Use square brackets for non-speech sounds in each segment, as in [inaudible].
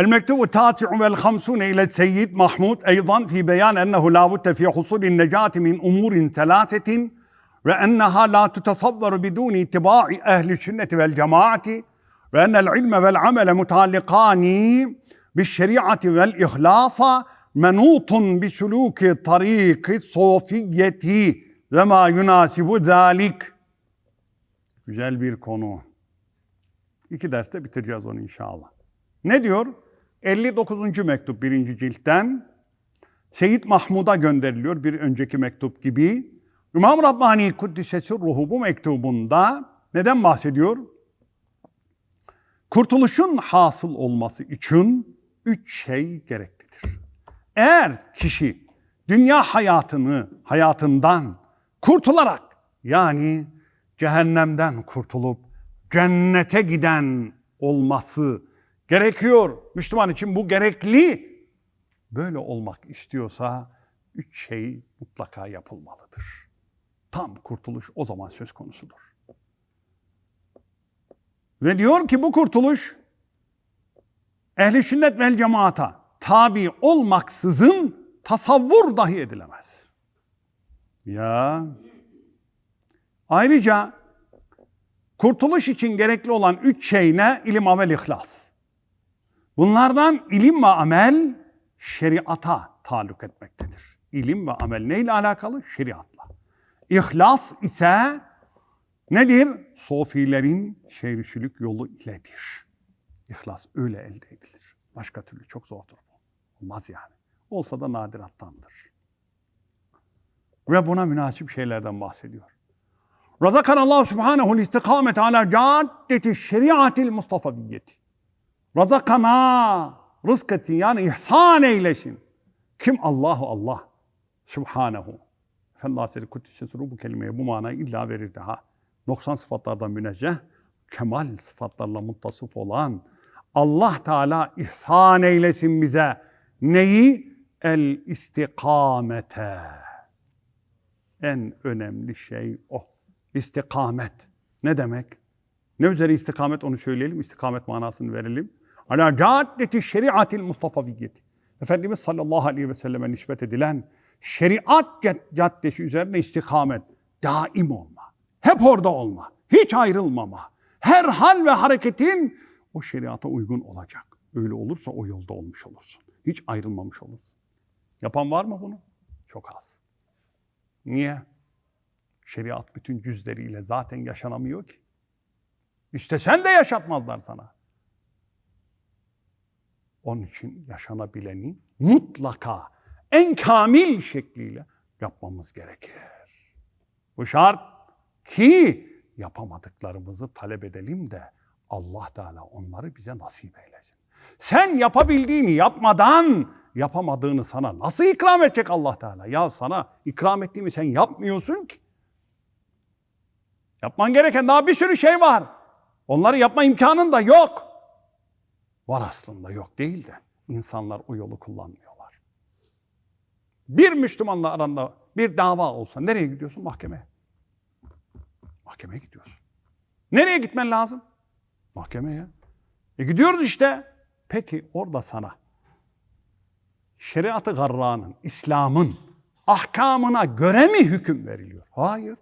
المكتوب التاسع والخمسون إلى السيد محمود أيضا في بيان أنه لا بد في حصول النجاة من أمور ثلاثة وأنها لا تتصور بدون اتباع أهل السنة والجماعة وأن العلم والعمل متعلقان بالشريعة والإخلاص منوط بسلوك طريق الصوفية وما يناسب ذلك Güzel bir konu. İki derste bitireceğiz onu inşallah. Ne diyor? 59. mektup birinci ciltten Seyyid Mahmud'a gönderiliyor bir önceki mektup gibi. İmam Rabbani Kuddisesi Ruhu bu mektubunda neden bahsediyor? Kurtuluşun hasıl olması için üç şey gereklidir. Eğer kişi dünya hayatını hayatından kurtularak yani cehennemden kurtulup cennete giden olması gerekiyor. Müslüman için bu gerekli. Böyle olmak istiyorsa üç şey mutlaka yapılmalıdır. Tam kurtuluş o zaman söz konusudur. Ve diyor ki bu kurtuluş ehli sünnet vel cemaata tabi olmaksızın tasavvur dahi edilemez. Ya ayrıca kurtuluş için gerekli olan üç şey ne? İlim, amel, ihlas. Bunlardan ilim ve amel şeriata taluk etmektedir. İlim ve amel neyle alakalı? Şeriatla. İhlas ise nedir? Sofilerin şerişülük yolu iledir. İhlas öyle elde edilir. Başka türlü çok zordur bu. Olmaz yani. Olsa da nadirattandır. Ve buna münasip şeylerden bahsediyor. Razakana Allah Subhanahu istikamet ala caddeti şeriatil Mustafaviyeti. Razakana rızk yani ihsan eylesin. Kim? Allahu Allah. Subhanahu. Efendi Hazretleri Kuddisesi bu kelimeye bu manayı illa verir daha. Noksan sıfatlardan münezzeh, kemal sıfatlarla muttasıf olan Allah Teala ihsan eylesin bize. Neyi? El istikamete. En önemli şey o. İstikamet. Ne demek? Ne üzere istikamet onu söyleyelim, istikamet manasını verelim. Ala caddeti şeriatil Mustafaviyeti. Efendimiz sallallahu aleyhi ve selleme nispet edilen şeriat caddesi üzerine istikamet, daim olma. Hep orada olma. Hiç ayrılmama. Her hal ve hareketin o şeriata uygun olacak. Öyle olursa o yolda olmuş olursun. Hiç ayrılmamış olursun. Yapan var mı bunu? Çok az. Niye? Şeriat bütün cüzleriyle zaten yaşanamıyor ki. İşte sen de yaşatmazlar sana. Onun için yaşanabileni mutlaka en kamil şekliyle yapmamız gerekir. Bu şart ki yapamadıklarımızı talep edelim de Allah Teala onları bize nasip eylesin. Sen yapabildiğini yapmadan yapamadığını sana nasıl ikram edecek Allah Teala? Ya sana ikram ettiğimi sen yapmıyorsun ki. Yapman gereken daha bir sürü şey var. Onları yapma imkanın da yok. Var aslında yok değil de insanlar o yolu kullanmıyorlar. Bir Müslümanla aranda bir dava olsa nereye gidiyorsun? Mahkemeye. Mahkemeye gidiyorsun. Nereye gitmen lazım? Mahkemeye. E gidiyoruz işte. Peki orada sana şeriatı garranın, İslam'ın ahkamına göre mi hüküm veriliyor? Hayır.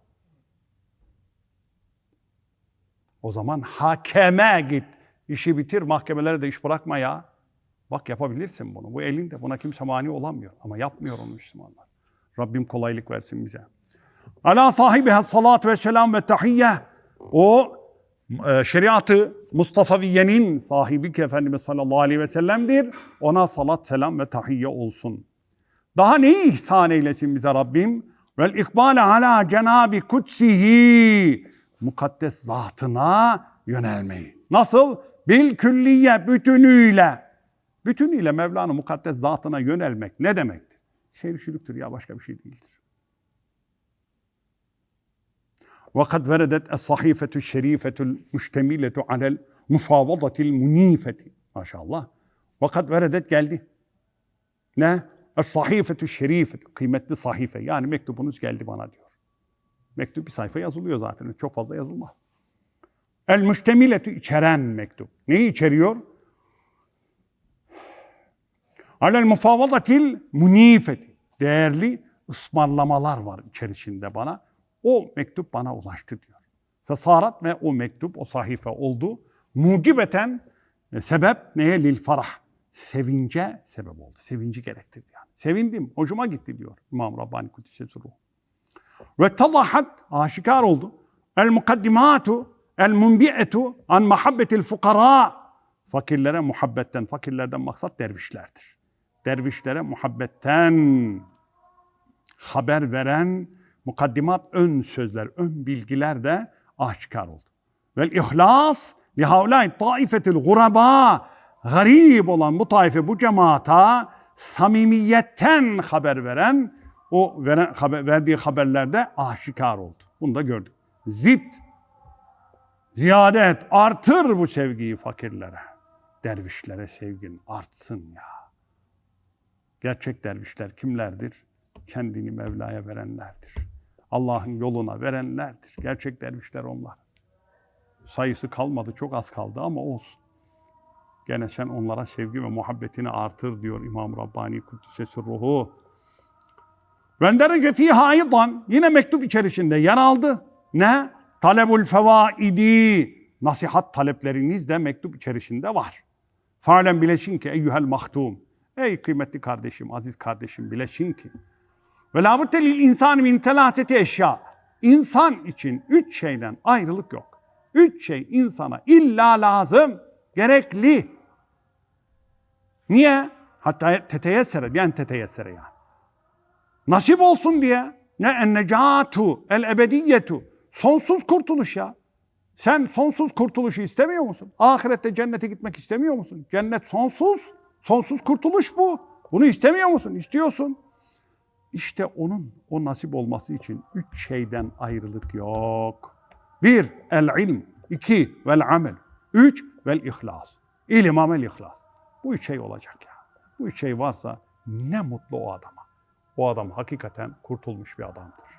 O zaman hakeme git. İşi bitir, mahkemelere de iş bırakma ya. Bak yapabilirsin bunu. Bu elinde. Buna kimse mani olamıyor. Ama yapmıyor onu Müslümanlar. Rabbim kolaylık versin bize. Ala sahibiha salat ve selam ve tahiyye. O e, şeriatı Mustafaviye'nin sahibi ki Efendimiz sallallahu aleyhi ve sellem'dir. Ona salat, selam ve tahiyye olsun. Daha neyi ihsan eylesin bize Rabbim? Vel ikbale ala cenabi kutsihi. Mukaddes zatına yönelmeyi. Nasıl? Bil külliye bütünüyle. Bütünüyle Mevla'nın mukaddes zatına yönelmek ne demektir? Şerişülüktür ya başka bir şey değildir. وقد وردت الصحيفة الشريفة المشتملة على المفاوضة المنيفة ما شاء الله وقد وردت geldi. Ne? Es-sahifetü şerife, kıymetli sahife. Yani mektubunuz geldi bana diyor. Mektup bir sayfa yazılıyor zaten. Çok fazla yazılmaz. El müştemiletü içeren mektup. Neyi içeriyor? Alel mufavadatil munifeti. Değerli ısmarlamalar var içerisinde bana. O mektup bana ulaştı diyor. Fesarat ve o mektup, o sahife oldu. Mucibeten e, sebep neye? Lil farah. Sevince sebep oldu. Sevinci gerektirdi yani. Sevindim, hoşuma gitti diyor İmam Rabbani Kudüs'e. Ve tallahat, aşikar oldu. El mukaddimatu, el munbi'etu an muhabbetil fukara. Fakirlere muhabbetten, fakirlerden maksat dervişlerdir. Dervişlere muhabbetten haber veren mukaddimat, ön sözler, ön bilgiler de aşikar oldu. Vel ihlas li havlâi taifetil guraba garip olan bu taife, bu cemaata samimiyetten haber veren, o veren, haber, verdiği haberlerde aşikar oldu. Bunu da gördük. Zid, ziyade et, artır bu sevgiyi fakirlere. Dervişlere sevgin artsın ya. Gerçek dervişler kimlerdir? Kendini Mevla'ya verenlerdir. Allah'ın yoluna verenlerdir. Gerçek dervişler onlar. Sayısı kalmadı, çok az kaldı ama olsun. Gene sen onlara sevgi ve muhabbetini artır diyor İmam Rabbani Kuddüs'e ruhu. Venderece fiha aydan yine mektup içerisinde yer aldı. Ne? Talebul fevaidi. Nasihat talepleriniz de mektup içerisinde var. Fa'lem bileşin ki eyyuhel mahtum. Ey kıymetli kardeşim, aziz kardeşim bileşin ki. Ve la budde lil insan min telaseti eşya. İnsan için üç şeyden ayrılık yok. Üç şey insana illa lazım, gerekli. Niye? Hatta teteyessere, yani teteyessere yani. Nasip olsun diye. Ne ennecatu, el ebediyetu. Sonsuz kurtuluş ya. Sen sonsuz kurtuluşu istemiyor musun? Ahirette cennete gitmek istemiyor musun? Cennet sonsuz. Sonsuz kurtuluş bu. Bunu istemiyor musun? İstiyorsun. İşte onun o nasip olması için üç şeyden ayrılık yok. Bir, el ilm. iki vel amel. Üç, vel ihlas. İlim, amel, ihlas. Bu üç şey olacak ya. Bu üç şey varsa ne mutlu o adama. O adam hakikaten kurtulmuş bir adamdır.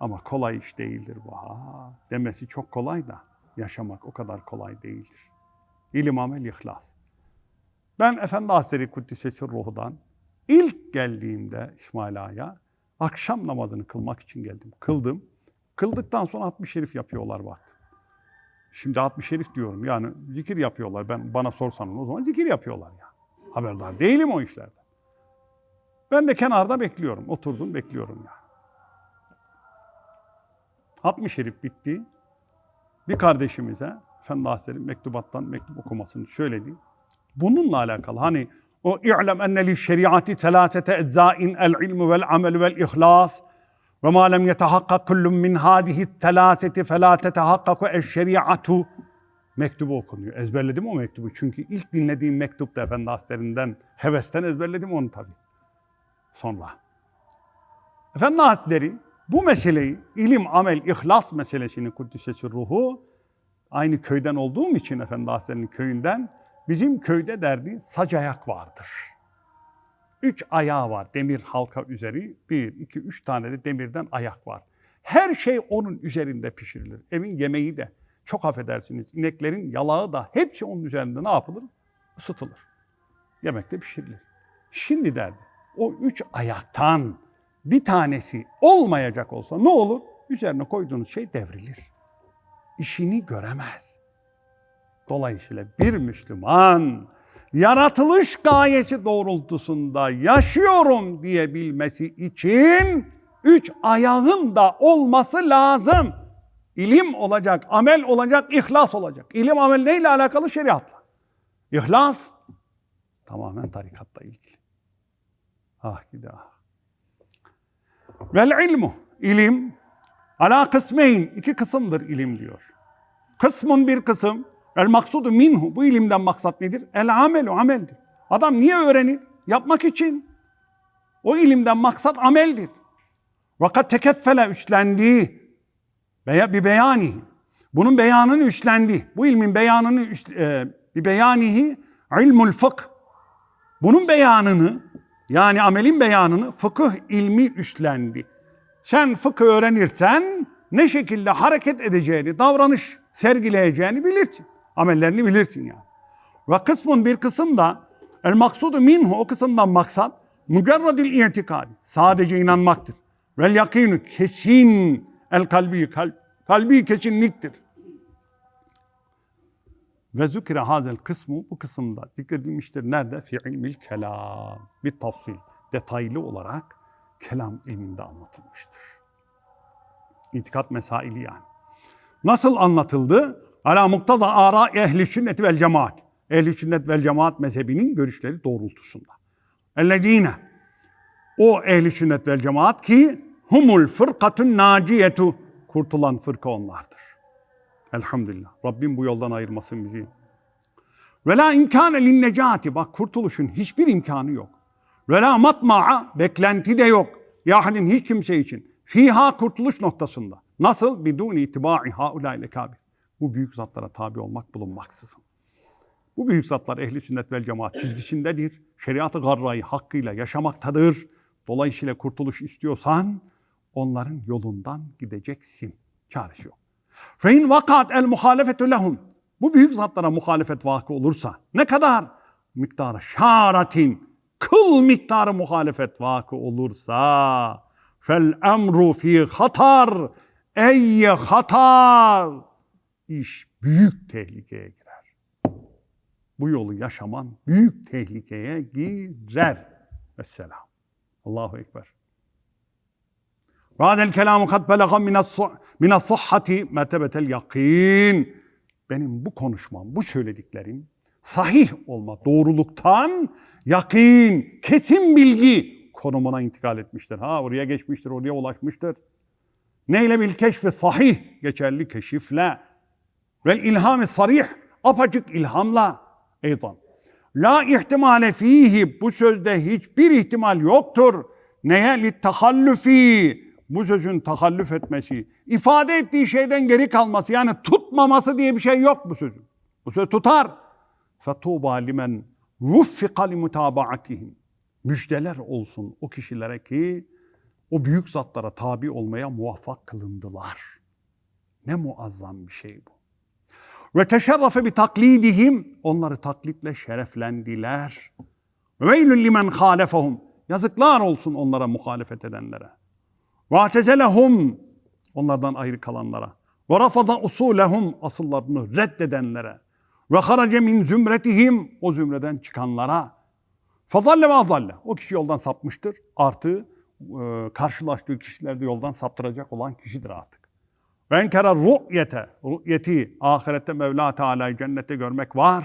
Ama kolay iş değildir bu. Ha, demesi çok kolay da yaşamak o kadar kolay değildir. İlim, amel, ihlas. Ben Efendi Hazretleri Kuddisesi Ruhu'dan ilk geldiğimde İsmail Ağa'ya akşam namazını kılmak için geldim. Kıldım. Kıldıktan sonra 60 şerif yapıyorlar baktım. Şimdi 60 şerif diyorum yani zikir yapıyorlar. Ben bana sorsan o zaman zikir yapıyorlar ya. Haberdar değilim o işlerden. Ben de kenarda bekliyorum. Oturdum bekliyorum ya. 60 şerif bitti. Bir kardeşimize Efendi Hazretleri mektubattan mektup okumasını söyledi. Bununla alakalı hani o i'lem enne li şeriati telatete eczain el ilmu vel amel vel ihlas ve ma lem yetehakkak kullun min hadihi telaseti fe la tetehakkaku eş şeriatu mektubu okunuyor. Ezberledim o mektubu. Çünkü ilk dinlediğim mektup da Efendi Hazretlerinden hevesten ezberledim onu tabii. Sonra. Efendi Hazretleri bu meseleyi ilim, amel, ihlas meselesini Kuddisesi ruhu aynı köyden olduğum için Efendi Hazretleri'nin köyünden bizim köyde derdi sac ayak vardır. Üç ayağı var demir halka üzeri. Bir, iki, üç tane de demirden ayak var. Her şey onun üzerinde pişirilir. Evin yemeği de çok affedersiniz ineklerin yalağı da hepsi onun üzerinde ne yapılır? Isıtılır. Yemekte pişirilir. Şimdi derdi o üç ayaktan bir tanesi olmayacak olsa ne olur? Üzerine koyduğunuz şey devrilir. İşini göremez. Dolayısıyla bir Müslüman yaratılış gayesi doğrultusunda yaşıyorum diyebilmesi için üç ayağın da olması lazım. İlim olacak, amel olacak, ihlas olacak. İlim amel neyle alakalı? Şeriatla. İhlas tamamen tarikatla ilgili. Ah gidi ah. Vel ilmu, ilim, ala kısmeyn, iki kısımdır ilim diyor. Kısmın bir kısım, el maksudu minhu, bu ilimden maksat nedir? El amelu, ameldir. Adam niye öğrenir? Yapmak için. O ilimden maksat ameldir. Vakat tekeffele üstlendiği veya bir beyani. Bunun beyanını üstlendi. Bu ilmin beyanını üst, e, bir beyanihi ilmul fıkh. Bunun beyanını yani amelin beyanını fıkıh ilmi üstlendi. Sen fıkıh öğrenirsen ne şekilde hareket edeceğini, davranış sergileyeceğini bilirsin. Amellerini bilirsin yani. Ve kısmın bir kısım da El maksudu minhu o kısımdan maksat mücerradil itikadi. Sadece inanmaktır. Vel yakinu kesin el kalbi kalbi kesinliktir. Ve zükre hazel kısmı bu kısımda zikredilmiştir. Nerede? Fi ilmil kelam. Bir tafsil. Detaylı olarak kelam ilminde anlatılmıştır. İtikat mesaili yani. Nasıl anlatıldı? Ala muktada ara ehli sünneti vel cemaat. Ehli sünnet vel cemaat mezhebinin görüşleri doğrultusunda. Ellezine o ehli sünnet vel cemaat ki humul fırkatun naciyetu kurtulan fırka onlardır. Elhamdülillah. Rabbim bu yoldan ayırmasın bizi. Ve la imkâne lin necati. Bak kurtuluşun hiçbir imkanı yok. Ve la matma'a beklenti de yok. Yahadin hiç kimse için. Fiha kurtuluş noktasında. Nasıl? Bidun itibai haulâile kâbir. Bu büyük zatlara tabi olmak bulunmaksızın. Bu büyük zatlar ehli sünnet vel cemaat çizgisindedir. Şeriatı garrayı hakkıyla yaşamaktadır. Dolayısıyla kurtuluş istiyorsan onların yolundan gideceksin. Çaresi yok. Fein vakat el muhalefetü lehum. Bu büyük zatlara muhalefet vakı olursa ne kadar? Miktarı şaratin, kıl miktarı muhalefet vakı olursa fel emru fi hatar ey hatar iş büyük tehlikeye girer. Bu yolu yaşaman büyük tehlikeye girer. Vesselam. Allahu Ekber. Vâdel kelamu kad belaga minas sahhati mertebetel yakin. Benim bu konuşmam, bu söylediklerim sahih olma, doğruluktan yakin, kesin bilgi konumuna intikal etmiştir. Ha oraya geçmiştir, oraya ulaşmıştır. Neyle bil keşfi sahih, geçerli keşifle. Vel ilhami sarih, apaçık ilhamla. Eydan. La ihtimale fihi, bu sözde hiçbir ihtimal yoktur. Neye? Li tahallufi, bu sözün takallüf etmesi, ifade ettiği şeyden geri kalması yani tutmaması diye bir şey yok bu sözün. Bu söz tutar. Limen vuffika li mutabaatihim. Müjdeler olsun o kişilere ki o büyük zatlara tabi olmaya muvaffak kılındılar. Ne muazzam bir şey bu. Ve teşerrafe bi taklidihim. Onları taklitle şereflendiler. Ve veylün limen halefahum. Yazıklar olsun onlara muhalefet edenlere. Atezelehum onlardan ayrı kalanlara. Rafada usulehum asıllarını reddedenlere. Harace min zümretihim o zümreden çıkanlara. Ve adalle. O kişi yoldan sapmıştır. Artı e, karşılaştığı kişiler de yoldan saptıracak olan kişidir artık. Enkere ru'yete. Ru'yeti ahirette Mevla Teala'yı cennette görmek var.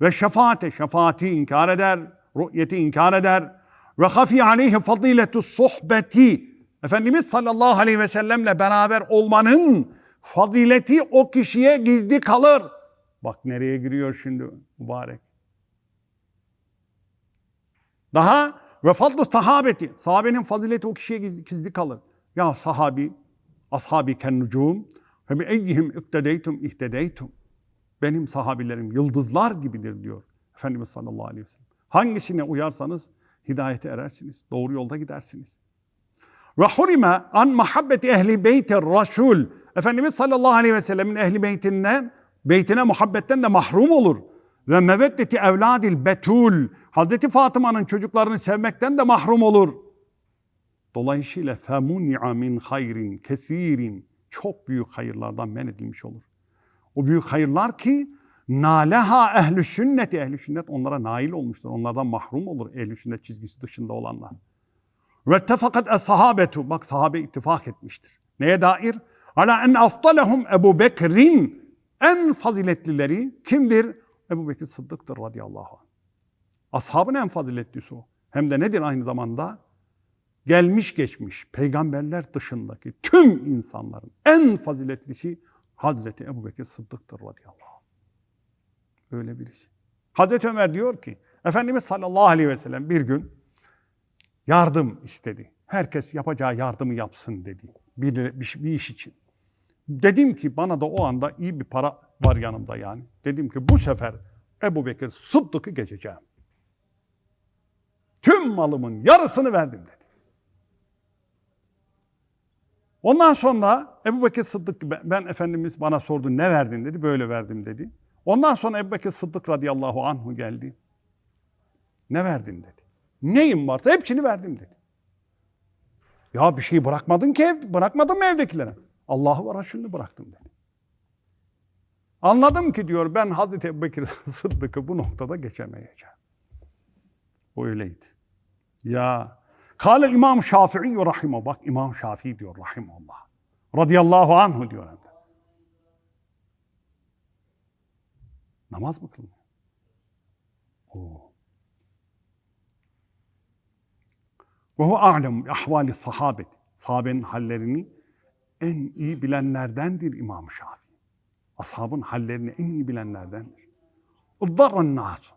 Ve şefaate. Şefaati inkar eder. Ru'yeti inkar eder. Ve hafi aleyhi fadiletu sohbeti. Efendimiz sallallahu aleyhi ve sellemle beraber olmanın fazileti o kişiye gizli kalır. Bak nereye giriyor şimdi mübarek. Daha ve fadlu sahabeti. Sahabenin fazileti o kişiye gizli, kalır. Ya sahabi, ashabi ken nucum ve bi eyyihim iktedeytum ihtedeytum. Benim sahabilerim yıldızlar gibidir diyor Efendimiz sallallahu aleyhi ve sellem. Hangisine uyarsanız hidayete erersiniz. Doğru yolda gidersiniz. Ve an muhabbeti ehli beyti rasul. Efendimiz sallallahu aleyhi ve sellemin ehli beytinden, beytine muhabbetten de mahrum olur. Ve meveddeti evladil betul. Hazreti Fatıma'nın çocuklarını sevmekten de mahrum olur. Dolayısıyla femuni'a min hayrin kesirin. Çok büyük hayırlardan men edilmiş olur. O büyük hayırlar ki naleha ehlü sünneti. Ehlü sünnet onlara nail olmuştur. Onlardan mahrum olur ehlü sünnet çizgisi dışında olanlar. Ve tefakat es-sahabetu. Bak sahabe ittifak etmiştir. Neye dair? Ala en afdalehum Ebu Bekir'in en faziletlileri kimdir? Ebu Bekir Sıddık'tır radıyallahu anh. Ashabın en faziletlisi o. Hem de nedir aynı zamanda? Gelmiş geçmiş peygamberler dışındaki tüm insanların en faziletlisi Hazreti Ebu Bekir Sıddık'tır radıyallahu anh. Öyle birisi. Hazreti Ömer diyor ki, Efendimiz sallallahu aleyhi ve sellem bir gün yardım istedi. Herkes yapacağı yardımı yapsın dedi. Bir, bir, bir iş için. Dedim ki bana da o anda iyi bir para var yanımda yani. Dedim ki bu sefer Ebu Bekir Sıddık'ı geçeceğim. Tüm malımın yarısını verdim dedi. Ondan sonra Ebu Bekir Sıddık ben Efendimiz bana sordu ne verdin dedi. Böyle verdim dedi. Ondan sonra Ebu Bekir Sıddık radıyallahu anhu geldi. Ne verdin dedi. Neyim varsa hepsini verdim dedi. Ya bir şey bırakmadın ki ev, bırakmadın mı evdekilere? Allah'ı ve Resulünü bıraktım dedi. Anladım ki diyor ben Hazreti Ebubekir [laughs] Sıddık'ı bu noktada geçemeyeceğim. O öyleydi. Ya Kale İmam Şafii rahime bak İmam Şafii diyor rahimallah. Radıyallahu anhu diyor hem. Namaz mı kılmıyor? Ve hu a'lem ahvali sahabet. Sahabenin hallerini en iyi bilenlerdendir İmam Şafii. Ashabın hallerini en iyi bilenlerdendir. Uddarran nas.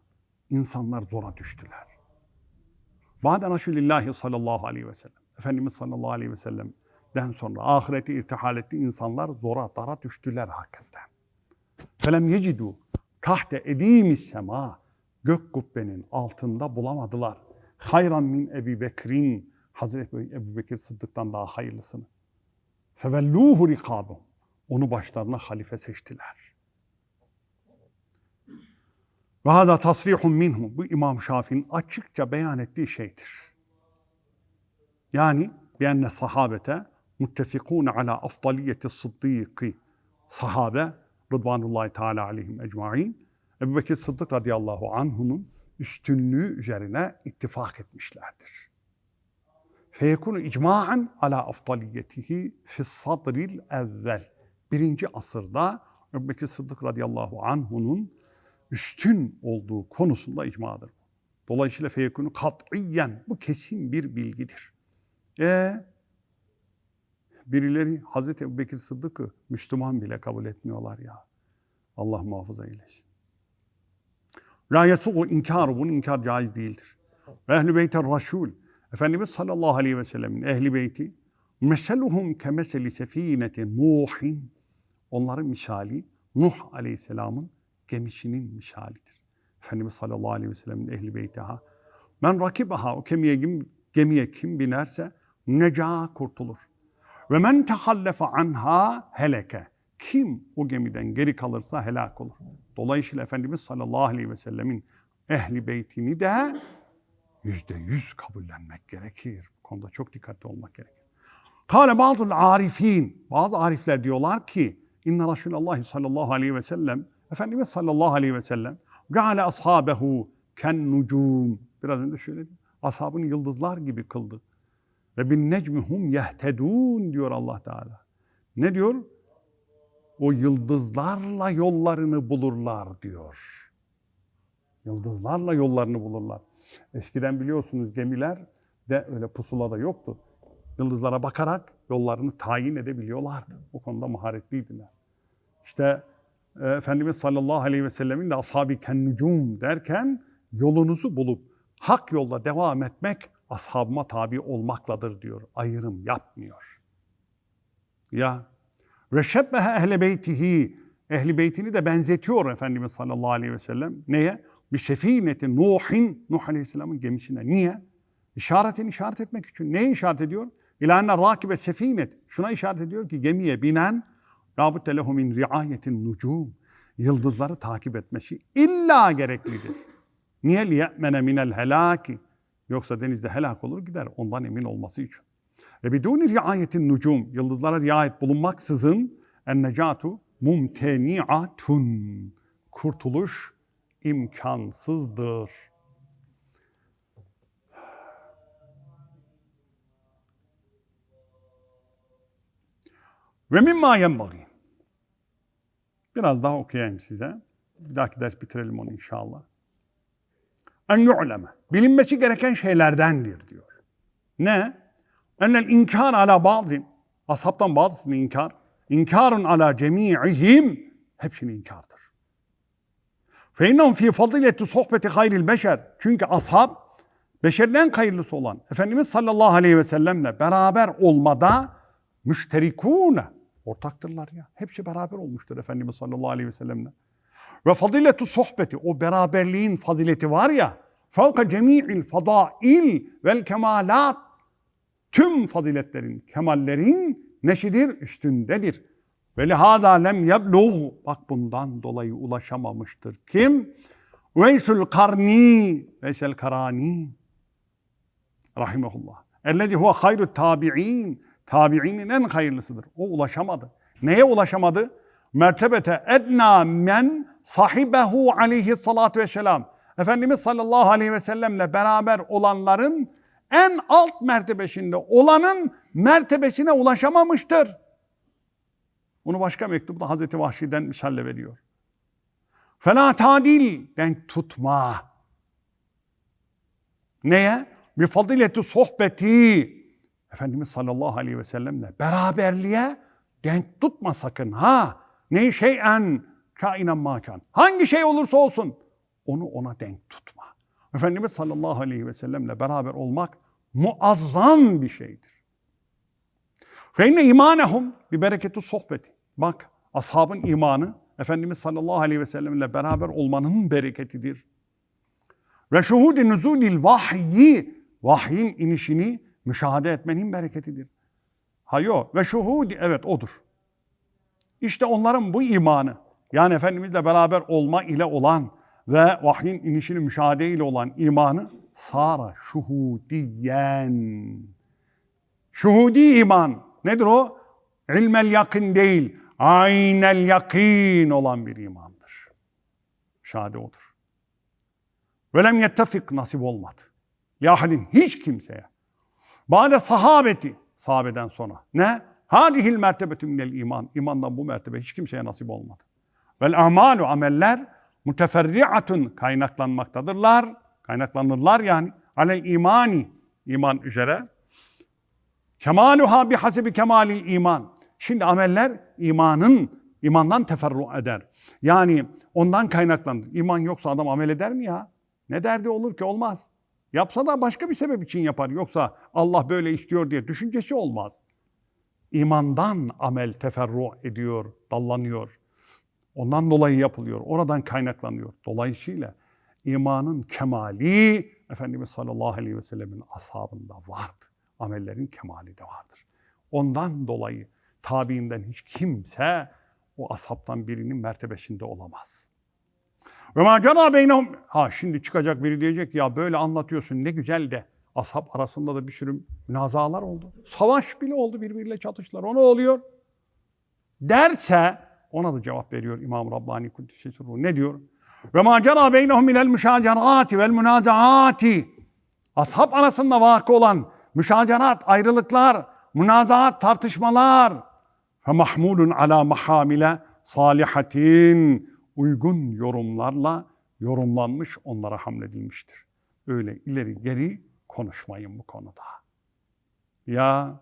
İnsanlar zora düştüler. Ba'de Resulillahi sallallahu aleyhi ve sellem. Efendimiz sallallahu aleyhi ve sellem'den sonra ahireti irtihal etti. insanlar zora, dara düştüler hakikaten. Felem yecidu tahte edimis sema gök kubbenin altında bulamadılar. Hayran min Ebi Bekrin Hazreti Ebu Bekir Sıddık'tan daha hayırlısını. Fevelluhu rikabum. Onu başlarına halife seçtiler. Ve hâzâ tasrihun minhu. Bu İmam Şafii'nin açıkça beyan ettiği şeydir. Yani bienne sahabete muttefikûne ala afdaliyeti sıddîkî. Sahabe Rıdvanullahi Teala aleyhim ecmaîn Ebu Bekir Sıddık radıyallahu anh'unun üstünlüğü üzerine ittifak etmişlerdir. Feyekunu icmaen ala afdaliyetihi fi sadril evvel. Birinci asırda Ebu Sıddık radıyallahu anh'unun üstün olduğu konusunda icmadır. Dolayısıyla feyekunu kat'iyen bu kesin bir bilgidir. E birileri Hazreti Ebu Bekir Sıddık'ı Müslüman bile kabul etmiyorlar ya. Allah muhafaza eylesin. La yesuğu inkar, bunun inkar caiz değildir. Ve ehl-i beyter rasul, Efendimiz sallallahu aleyhi ve sellemin ehli beyti, meseluhum kemeseli sefineti Nuhin, onların misali Nuh aleyhisselamın gemisinin misalidir. Efendimiz sallallahu aleyhi ve sellemin ehli beyti ha. Men rakibaha, o gemiye, gemiye kim binerse neca kurtulur. Ve men tehallefe anha heleke. Kim o gemiden geri kalırsa helak olur. Dolayısıyla Efendimiz sallallahu aleyhi ve sellemin ehli beytini de yüzde yüz kabullenmek gerekir. Bu konuda çok dikkatli olmak gerekir. Kale bazı arifin, bazı arifler diyorlar ki İnne Resulallah sallallahu aleyhi ve sellem Efendimiz sallallahu aleyhi ve sellem Gale ashabehu ken nucum. Biraz önce söyledim. Ashabını yıldızlar gibi kıldı. Ve bin necmihum yehtedun diyor Allah Teala. Ne diyor? O yıldızlarla yollarını bulurlar diyor. Yıldızlarla yollarını bulurlar. Eskiden biliyorsunuz gemiler de öyle pusula da yoktu. Yıldızlara bakarak yollarını tayin edebiliyorlardı. O konuda maharetliydiler. İşte e, Efendimiz sallallahu aleyhi ve sellemin de ashab-ı kennucum derken yolunuzu bulup hak yolda devam etmek ashabıma tabi olmakladır diyor. Ayrım yapmıyor. Ya ve şebbehe ehle beytihi ehli beytini de benzetiyor Efendimiz sallallahu aleyhi ve sellem. Neye? Bir sefineti Nuh'in, Nuh aleyhisselamın gemisine. Niye? İşaretin işaret etmek için. Neye işaret ediyor? İlâne rakibe sefinet. Şuna işaret ediyor ki gemiye binen Rabütte lehu min riayetin nucum. Yıldızları takip etmesi illa gereklidir. Niye liye'mene minel helaki? Yoksa denizde helak olur gider ondan emin olması için. Ve biduni riayetin nucum. Yıldızlara riayet bulunmaksızın en necatu mumteni'atun. Kurtuluş imkansızdır. Ve mimma yenbagi. Biraz daha okuyayım size. Bir dahaki ders bitirelim onu inşallah. En yu'leme. Bilinmesi gereken şeylerdendir diyor. Ne? Ennel inkar ala bazı. Ashabtan bazısını inkar. İnkarun ala cemi'ihim. Hepsini inkardır. Fe innehum fi fadileti sohbeti hayril beşer. Çünkü ashab beşerin en hayırlısı olan Efendimiz sallallahu aleyhi ve sellemle beraber olmada müşterikûne ortaktırlar ya. Hepsi beraber olmuştur Efendimiz sallallahu aleyhi ve sellemle. Ve faziletu sohbeti o beraberliğin fazileti var ya fevka cemi'il fadail vel kemalat tüm faziletlerin, kemallerin neşidir, üstündedir. Ve lihaza lem yeblugh. Bak bundan dolayı ulaşamamıştır. Kim? Veysul Karni, Veysel Karani rahimehullah. Ellezî huve hayru tabi'in. Tabi'inin en hayırlısıdır. O ulaşamadı. Neye ulaşamadı? Mertebete edna men sahibehu aleyhissalatu vesselam. Efendimiz sallallahu aleyhi ve sellemle beraber olanların en alt mertebesinde olanın mertebesine ulaşamamıştır. Bunu başka mektupta Hazreti Vahşi'den misalle veriyor. Fela tadil denk tutma. Neye? Bir fazileti sohbeti. Efendimiz sallallahu aleyhi ve sellemle beraberliğe denk tutma sakın ha. Ne şeyen kainen makan. Hangi şey olursa olsun onu ona denk tutma. Efendimiz sallallahu aleyhi ve sellemle beraber olmak muazzam bir şeydir. Fe inne imanehum bir bereketi sohbeti. Bak ashabın imanı Efendimiz sallallahu aleyhi ve sellemle beraber olmanın bereketidir. Ve şuhudi nuzulil vahyi vahyin inişini müşahede etmenin bereketidir. Hayo ve şuhudi evet odur. İşte onların bu imanı yani Efendimizle beraber olma ile olan ve vahyin inişini müşahede ile olan imanı sara şuhudiyen. Şuhudi iman nedir o? İlmel yakın değil, aynel yakin olan bir imandır. Şahade odur. Ve lem yettefik nasip olmadı. Li hiç kimseye. Bade sahabeti, sahabeden sonra. Ne? Hadihil mertebetü minel iman. İmandan bu mertebe hiç kimseye nasip olmadı. Vel amalu ameller müteferriatun kaynaklanmaktadırlar. Kaynaklanırlar yani. Alel imani iman üzere. Kemaluha bi hasebi kemalil iman. Şimdi ameller imanın imandan teferru eder. Yani ondan kaynaklanır. İman yoksa adam amel eder mi ya? Ne derdi olur ki? Olmaz. Yapsa da başka bir sebep için yapar. Yoksa Allah böyle istiyor diye düşüncesi olmaz. İmandan amel teferru ediyor, dallanıyor. Ondan dolayı yapılıyor. Oradan kaynaklanıyor. Dolayısıyla imanın kemali Efendimiz sallallahu aleyhi ve sellemin ashabında vardı. Amellerin kemali de vardır. Ondan dolayı tabiinden hiç kimse o ashabtan birinin mertebesinde olamaz. Ve ma cana beynehum. Ha şimdi çıkacak biri diyecek ya böyle anlatıyorsun ne güzel de ashab arasında da bir sürü münazalar oldu. Savaş bile oldu birbiriyle çatıştılar. O ne oluyor? Derse ona da cevap veriyor İmam Rabbani Sırru. Ne diyor? Ve ma cana beynehum minel müşacerati vel münazaati. Ashab arasında vakı olan müşacerat, ayrılıklar, münazaat, tartışmalar. Fe mahmulun ala mahamile salihatin uygun yorumlarla yorumlanmış, onlara hamledilmiştir. Öyle ileri geri konuşmayın bu konuda. Ya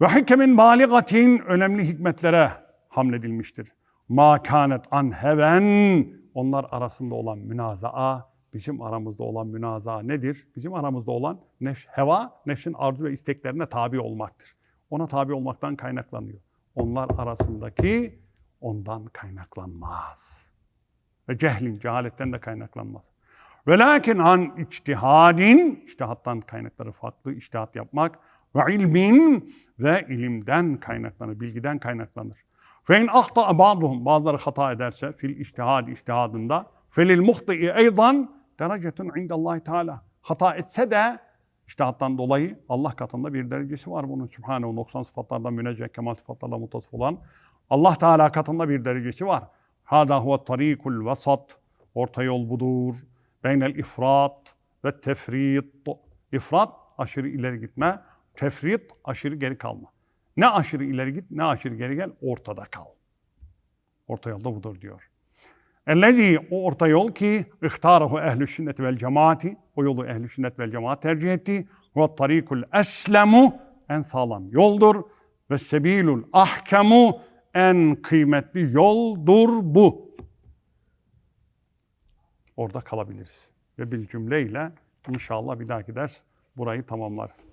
ve hikemin baligatin önemli hikmetlere hamledilmiştir. Ma kanet an heven onlar arasında olan münazaa bizim aramızda olan münazaa nedir? Bizim aramızda olan nef, heva nefsin arzu ve isteklerine tabi olmaktır. Ona tabi olmaktan kaynaklanıyor. Onlar arasındaki ondan kaynaklanmaz. Ve cehlin, cehaletten de kaynaklanmaz. Ve lakin an içtihadin, içtihattan kaynakları farklı, içtihat yapmak ve ilmin ve ilimden kaynaklanır, bilgiden kaynaklanır. Fe in ahta ba'duhum, bazıları hata ederse fil içtihad içtihadında felil muhti'i eydan derecetun indallahi teala. Hata etse de içtihattan dolayı Allah katında bir derecesi var bunun. Sübhanehu 90 sıfatlardan münecceh, kemal sıfatlarla mutasıf olan Allah Teala katında bir derecesi var. Hada huve tarikul vasat. Orta yol budur. Beynel ifrat ve tefrit. İfrat aşırı ileri gitme. Tefrit aşırı geri kalma. Ne aşırı ileri git ne aşırı geri gel ortada kal. Orta yolda budur diyor. Ellezî o orta yol ki ihtarahu ehlü sünnet vel cemaati o yolu ehlü sünnet vel cemaat tercih etti. Ve tarikul eslemu en sağlam yoldur. Ve sebilul ahkemu en kıymetli yoldur bu. Orada kalabiliriz. Ve bir cümleyle inşallah bir dahaki ders burayı tamamlarız.